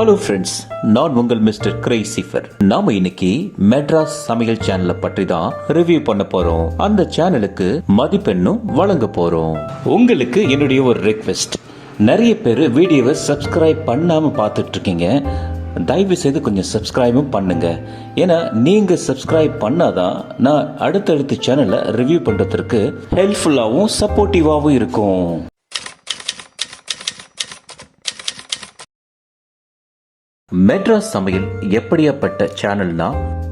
Hello friends நான் உங்கள் mister கிரைசிஃபர் நாம இன்னைக்கு மெட்ராஸ் சமையல் சேனலை பற்றி தான் ரிவ்யூ பண்ண போறோம். அந்த சேனலுக்கு மதிப்பெண்ணும் வழங்க போறோம். உங்களுக்கு என்னுடைய ஒரு ரெக்வெஸ்ட் நிறைய பேர் வீடியோவை சப்ஸ்கிரைப் பண்ணாம பார்த்துட்டு இருக்கீங்க தயவு செய்து கொஞ்சம் சப்ஸ்கிரைபும் பண்ணுங்க. ஏன்னா நீங்க சப்ஸ்கிரைப் பண்ணாதான் நான் அடுத்தடுத்த சேனலை ரிவ்யூ பண்றதுக்கு ஹெல்ப்ஃபுல்லாகவும் சப்போர்ட்டிவாகவும் இருக்கும். மெட்ராஸ் சமையல் எப்படியாப்பட்ட சேனல்னா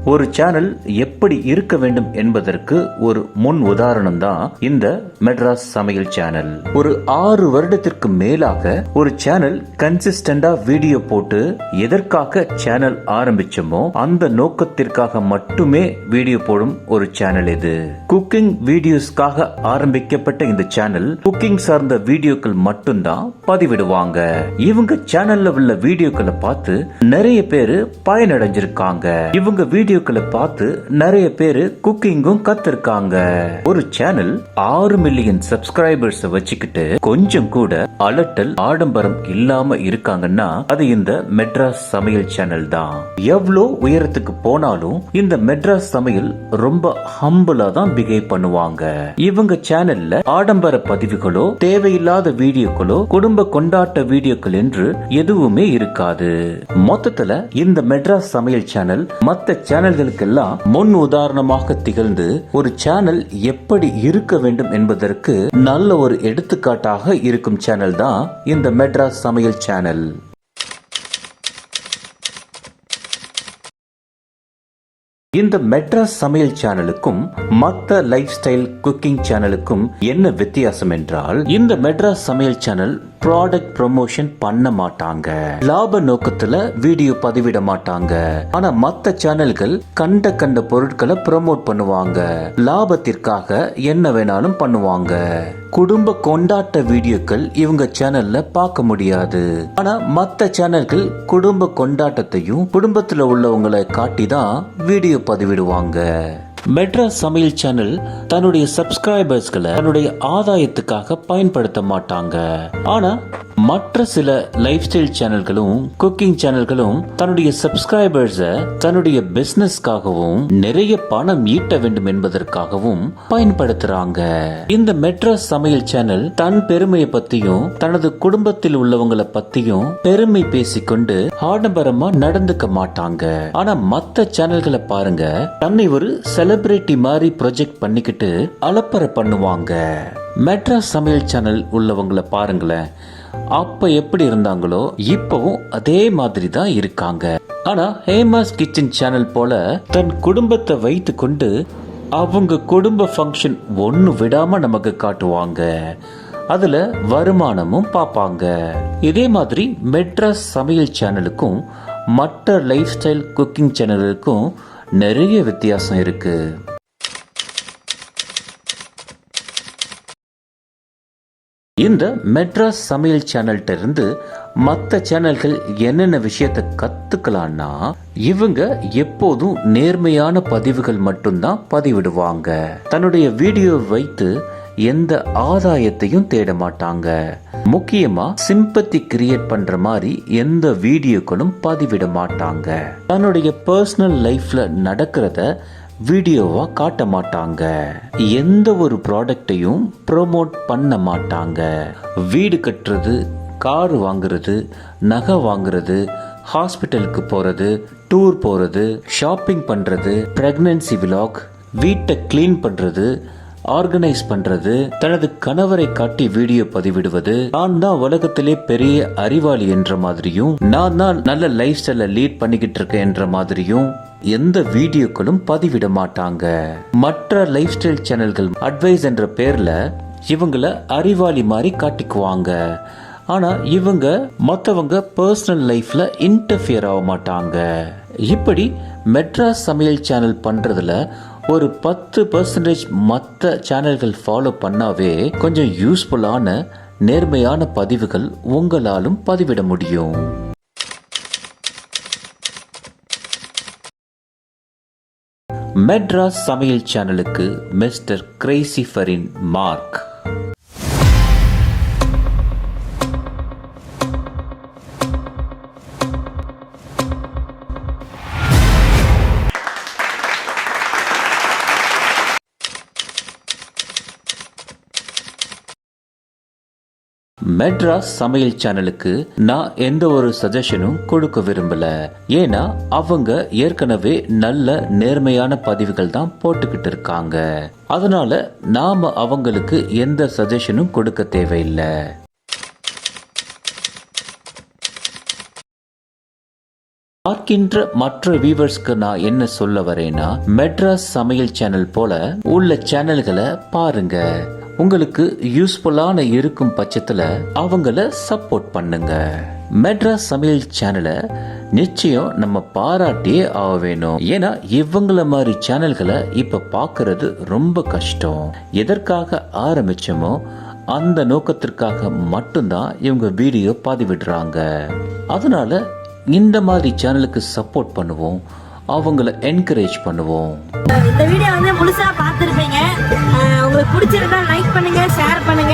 ஒரு சேனல் எப்படி இருக்க வேண்டும் என்பதற்கு ஒரு முன் உதாரணம் தான் இந்த மெட்ராஸ் சமையல் சேனல் ஒரு ஆறு வருடத்திற்கு மேலாக ஒரு சேனல் கன்சிஸ்டண்டா வீடியோ போட்டு எதற்காக சேனல் ஆரம்பிச்சோமோ அந்த நோக்கத்திற்காக மட்டுமே வீடியோ போடும் ஒரு சேனல் இது. குக்கிங் வீடியோஸ்க்காக ஆரம்பிக்கப்பட்ட இந்த சேனல் குக்கிங் சார்ந்த வீடியோக்கள் மட்டும்தான் பதிவிடுவாங்க. இவங்க சேனல்ல உள்ள வீடியோக்களை பார்த்து நிறைய பேரு பயனடைஞ்சிருக்காங்க. இவங்க வீடியோ வீடியோக்களை பார்த்து நிறைய பேரு குக்கிங்கும் கத்திருக்காங்க. ஒரு சேனல் ஆறு மில்லியன் சப்ஸ்கிரைபர்ஸ் வச்சுக்கிட்டு கொஞ்சம் கூட அலட்டல் ஆடம்பரம் இல்லாம இருக்காங்கன்னா அது இந்த மெட்ராஸ் சமையல் சேனல் தான். எவ்வளோ உயரத்துக்கு போனாலும் இந்த மெட்ராஸ் சமையல் ரொம்ப ஹம்பிளா தான் பிஹேவ் பண்ணுவாங்க. இவங்க சேனல்ல ஆடம்பர பதிவுகளோ தேவையில்லாத வீடியோக்களோ குடும்ப கொண்டாட்ட வீடியோக்கள் என்று எதுவுமே இருக்காது. மொத்தத்துல இந்த மெட்ராஸ் சமையல் சேனல் மத்த சேனல்களுக்கெல்லாம் முன் உதாரணமாக திகழ்ந்து ஒரு சேனல் எப்படி இருக்க வேண்டும் என்பதற்கு நல்ல ஒரு எடுத்துக்காட்டாக இருக்கும் சேனல் தான் இந்த மெட்ராஸ் சமையல் சேனல். இந்த மெட்ராஸ் சமையல் சேனலுக்கும் மற்ற லைஃப் ஸ்டைல் குக்கிங் சேனலுக்கும் என்ன வித்தியாசம் என்றால் இந்த மெட்ராஸ் சமையல் சேனல் ப்ராடக்ட் ப்ரமோஷன் பண்ண மாட்டாங்க. லாப நோக்கத்துல வீடியோ பதிவிட மாட்டாங்க. ஆனா மத்த சேனல்கள் கண்ட கண்ட பொருட்களை ப்ரமோட் பண்ணுவாங்க. லாபத்திற்காக என்ன வேணாலும் பண்ணுவாங்க. குடும்ப கொண்டாட்ட வீடியோக்கள் இவங்க சேனல்ல பார்க்க முடியாது. ஆனா மத்த சேனல்கள் குடும்ப கொண்டாட்டத்தையும் குடும்பத்துல உள்ளவங்களை காட்டி தான் வீடியோ பதிவிடுவாங்க. மெட்ராஸ் சமையல் சேனல் தன்னுடைய சப்ஸ்கிரைபர்ஸ்களை தன்னுடைய ஆதாயத்துக்காக பயன்படுத்த மாட்டாங்க. ஆனா மற்ற சில லைஃப் ஸ்டைல் சேனல்களும் குக்கிங் சேனல்களும் தன்னுடைய சப்ஸ்கிரைபர்ஸ தன்னுடைய பிசினஸ்க்காகவும் நிறைய பணம் ஈட்ட வேண்டும் என்பதற்காகவும் பயன்படுத்துறாங்க. இந்த மெட்ராஸ் சமையல் சேனல் தன் பெருமையை பத்தியும் தனது குடும்பத்தில் உள்ளவங்களை பத்தியும் பெருமை பேசிக்கொண்டு ஆடம்பரமா நடந்துக்க மாட்டாங்க. ஆனா மத்த சேனல்களை பாருங்க தன்னை ஒரு செலிபிரிட்டி மாதிரி ப்ரொஜெக்ட் பண்ணிக்கிட்டு அலப்பறை பண்ணுவாங்க. மெட்ராஸ் சமையல் சேனல் உள்ளவங்களை பாருங்களேன் அப்போ எப்படி இருந்தாங்களோ இப்போவும் அதே மாதிரி தான் இருக்காங்க. ஆனால் ஹேமாஸ் கிச்சன் சேனல் போல தன் குடும்பத்தை வைத்து கொண்டு அவங்க குடும்ப ஃபங்க்ஷன் ஒன்று விடாமல் நமக்கு காட்டுவாங்க. அதில் வருமானமும் பார்ப்பாங்க. இதே மாதிரி மெட்ராஸ் சமையல் சேனலுக்கும் மற்ற லைஃப் ஸ்டைல் குக்கிங் சேனலுக்கும் நிறைய வித்தியாசம் இருக்குது இந்த மெட்ராஸ் சமையல் சேனல்கிட்ட இருந்து மற்ற சேனல்கள் என்னென்ன விஷயத்தை கத்துக்கலாம்னா இவங்க எப்போதும் நேர்மையான பதிவுகள் மட்டும்தான் பதிவிடுவாங்க. தன்னுடைய வீடியோ வைத்து எந்த ஆதாயத்தையும் தேட மாட்டாங்க. முக்கியமா சிம்பத்தி கிரியேட் பண்ற மாதிரி எந்த வீடியோக்களும் பதிவிட மாட்டாங்க. தன்னுடைய பர்சனல் லைஃப்ல நடக்கிறத வீடியோவாக காட்ட மாட்டாங்க. எந்த ஒரு ப்ராடக்டையும் ப்ரோமோட் பண்ண மாட்டாங்க. வீடு கட்டுறது கார் வாங்குறது நகை வாங்குறது ஹாஸ்பிட்டலுக்கு போகிறது டூர் போகிறது ஷாப்பிங் பண்ணுறது ப்ரெக்னன்சி விலாக் வீட்டை க்ளீன் பண்ணுறது ஆர்கனைஸ் பண்றது தனது கணவரை காட்டி வீடியோ பதிவிடுவது நான் தான் உலகத்திலே பெரிய அறிவாளி என்ற மாதிரியும் நான் தான் நல்ல லைஃப் ஸ்டைல லீட் பண்ணிக்கிட்டு இருக்கேன் என்ற மாதிரியும் எந்த வீடியோக்களும் பதிவிட மாட்டாங்க. மற்ற லைஃப் ஸ்டைல் சேனல்கள் அட்வைஸ் என்ற பேர்ல இவங்கள அறிவாளி மாதிரி காட்டிக்குவாங்க. ஆனா இவங்க மற்றவங்க பர்சனல் லைஃப்ல இன்டர்ஃபியர் ஆக மாட்டாங்க. இப்படி மெட்ராஸ் சமையல் சேனல் பண்றதுல ஒரு பத்து பர்சன்டேஜ் மற்ற சேனல்கள் ஃபாலோ பண்ணாவே கொஞ்சம் யூஸ்ஃபுல்லான நேர்மையான பதிவுகள் உங்களாலும் பதிவிட முடியும். மெட்ராஸ் சமையல் சேனலுக்கு மிஸ்டர் கிரேசிஃபரின் மார்க். மெட்ராஸ் சமையல் சேனலுக்கு நான் எந்த ஒரு சஜஷனும் கொடுக்க விரும்பல. ஏன்னா அவங்க ஏற்கனவே நல்ல நேர்மையான பதிவுகள் தான் போட்டுக்கிட்டு இருக்காங்க. அதனால நாம அவங்களுக்கு எந்த சஜஷனும் கொடுக்க தேவையில்லை. பார்க்கின்ற மற்ற வியூவர்ஸ்க்கு நான் என்ன சொல்ல வரேன்னா மெட்ராஸ் சமையல் சேனல் போல உள்ள சேனல்களை பாருங்க. உங்களுக்கு யூஸ்ஃபுல்லான இருக்கும் பட்சத்தில் அவங்கள சப்போர்ட் பண்ணுங்க. மெட்ராஸ் சமையல் சேனலை நிச்சயம் நம்ம பாராட்டியே ஆக வேணும். ஏன்னா இவங்கள மாதிரி சேனல்களை இப்ப பார்க்கிறது ரொம்ப கஷ்டம். எதற்காக ஆரம்பிச்சோமோ அந்த நோக்கத்திற்காக மட்டும்தான் இவங்க வீடியோ பதிவிடுறாங்க. அதனால இந்த மாதிரி சேனலுக்கு சப்போர்ட் பண்ணுவோம். அவங்கள என்கரேஜ் பண்ணுவோம். இந்த வீடியோ வந்து முழுசா பார்த்துருப்பீங்க. உங்களுக்கு பிடிச்சிருந்தா லைக் பண்ணுங்க ஷேர் பண்ணுங்க.